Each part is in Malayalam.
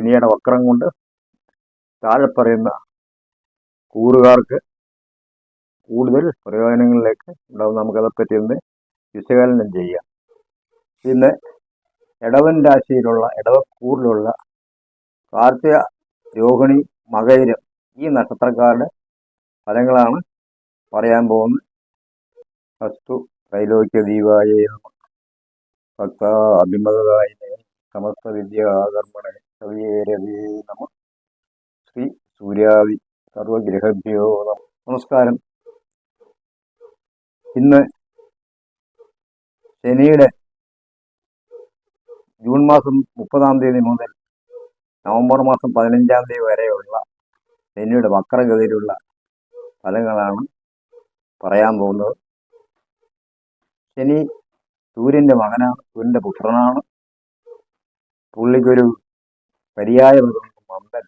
ശനിയുടെ വക്രം കൊണ്ട് താഴെ പറയുന്ന കൂറുകാർക്ക് കൂടുതൽ പ്രയോജനങ്ങളിലേക്ക് ഉണ്ടാവും നമുക്കതൊക്കെ ഒന്ന് വിശകലനം ചെയ്യാം. പിന്നെ ഇടവൻ രാശിയിലുള്ള ഇടവക്കൂറിലുള്ള കാർത്തിക രോഹിണി മകയിരം ഈ നക്ഷത്രക്കാരുടെ ഫലങ്ങളാണ് പറയാൻ പോകുന്നത്. വസ്തു ത്രൈലോക്യ ദീപായ ഭക്ത അഭിമതായ സമസ്ത വിദ്യാകർമ്മണ നമ. ശ്രീ സൂര്യാവി സർവഗ്രഹഭ്യോ നമ. നമസ്കാരം. ഇന്ന് ശനിയുടെ ജൂൺ മാസം മുപ്പതാം തീയതി മുതൽ നവംബർ മാസം പതിനഞ്ചാം തീയതി വരെയുള്ള ശനിയുടെ വക്രഗതിയിലുള്ള ഫലങ്ങളാണ് പറയാൻ പോകുന്നത്. ശനി സൂര്യന്റെ മകനാണ് സൂര്യന്റെ പുത്രനാണ്. പുള്ളിക്കൊരു പര്യായ മന്ദൻ.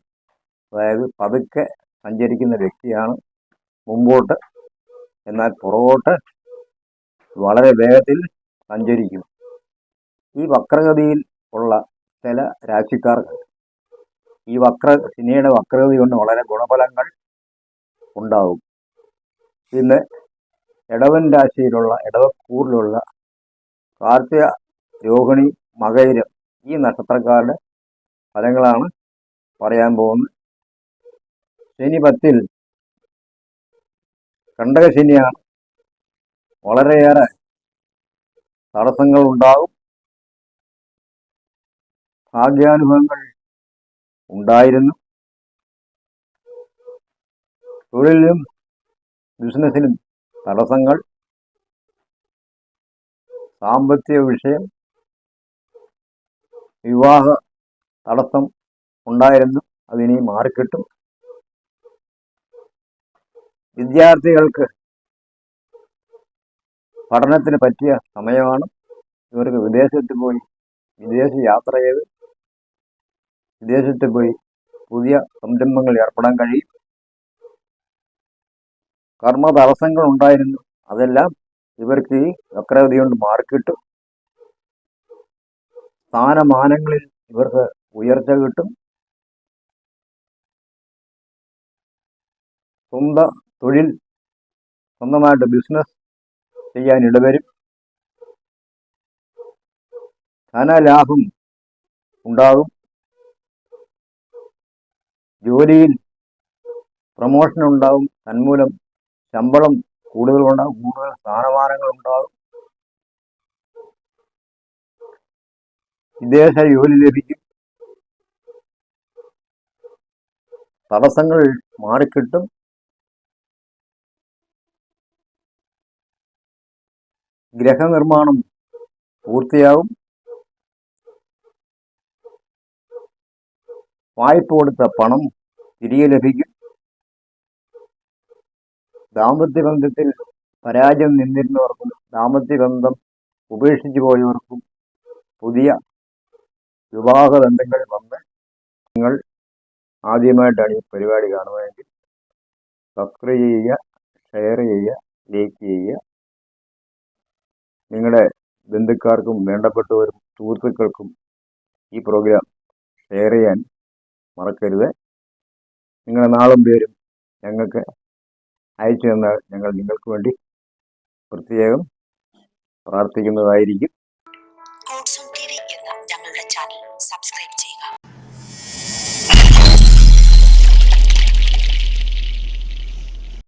അതായത് പതുക്കെ സഞ്ചരിക്കുന്ന വ്യക്തിയാണ് മുമ്പോട്ട്. എന്നാൽ പുറകോട്ട് വളരെ വേഗത്തിൽ സഞ്ചരിക്കും. ഈ വക്രഗതിയിൽ ഉള്ള ചില രാശിക്കാർക്ക് ഈ വക്ര ശനിയുടെ വക്രഗതി കൊണ്ട് വളരെ ഗുണഫലങ്ങൾ ഉണ്ടാവും. പിന്നെ ഇടവൻ രാശിയിലുള്ള ഇടവക്കൂറിലുള്ള കാർത്തിക രോഹിണി മകൈരം ഈ നക്ഷത്രക്കാരുടെ ഫലങ്ങളാണ് പറയാൻ പോകുന്നത്. ശനി പത്തിൽ കണ്ടകശനിയാണ് വളരെയേറെ തടസ്സങ്ങൾ ഉണ്ടാകും ഭാഗ്യാനുഭവങ്ങൾ ഉണ്ടായിരുന്നു. തൊഴിലിലും ബിസിനസ്സിലും തടസ്സങ്ങൾ. സാമ്പത്തിക വിഷയം വിവാഹ തടസ്സം ഉണ്ടായിരുന്നു. അതിനി മാറിക്കിട്ടും. വിദ്യാർത്ഥികൾക്ക് പഠനത്തിന് പറ്റിയ സമയമാണ്. ഇവർക്ക് വിദേശത്ത് പോയി വിദേശ യാത്ര ചെയ്ത് വിദേശത്ത് പോയി പുതിയ സംരംഭങ്ങൾ ഏർപ്പെടാൻ കഴിയും. കർമ്മ തടസ്സങ്ങൾ ഉണ്ടായിരുന്നു. അതെല്ലാം ഇവർക്ക് ഈ വക്രഗതി കൊണ്ട് മാറിക്കിട്ടും. സ്ഥാനമാനങ്ങളിൽ ഇവർക്ക് ഉയർച്ച കിട്ടും. സ്വന്തം തൊഴിൽ സ്വന്തമായിട്ട് ബിസിനസ് ചെയ്യാൻ ഇടവരും. ധനലാഭം ഉണ്ടാകും. ജോലിയിൽ പ്രമോഷൻ ഉണ്ടാകും. തന്മൂലം ശമ്പളം കൂടുതൽ ഉണ്ടാകും. കൂടുതൽ സ്ഥാനമാനങ്ങൾ ഉണ്ടാകും. വിദേശ ജോലി ലഭിക്കും. തടസ്സങ്ങൾ മാറിക്കിട്ടും. ഗ്രഹനിർമ്മാണം പൂർത്തിയാകും. വായ്പ കൊടുത്ത പണം തിരികെ ലഭിക്കും. ദാമ്പത്യ ബന്ധത്തിൽ പരാജയം നിന്നിരുന്നവർക്കും ദാമ്പത്യ ബന്ധം ഉപേക്ഷിച്ചു പോയവർക്കും പുതിയ വിവാഹ ബന്ധങ്ങൾ വന്ന് നിങ്ങൾ ആദ്യമായിട്ടാണ് ഈ പരിപാടി കാണുന്നതെങ്കിൽ സബ്സ്ക്രൈബ് ചെയ്യുക ഷെയർ ചെയ്യുക ലൈക്ക് ചെയ്യുക. നിങ്ങളുടെ ബന്ധുക്കാർക്കും വേണ്ടപ്പെട്ടവരും സുഹൃത്തുക്കൾക്കും ഈ പ്രോഗ്രാം ഷെയർ ചെയ്യാൻ മറക്കരുത്. നിങ്ങളുടെ നാളും പേരും ഞങ്ങൾക്ക് അയച്ചു തന്നാൽ ഞങ്ങൾ നിങ്ങൾക്ക് വേണ്ടി പ്രത്യേകം പ്രാർത്ഥിക്കുന്നതായിരിക്കും. സബ്സ്ക്രൈബ് ചെയ്യുക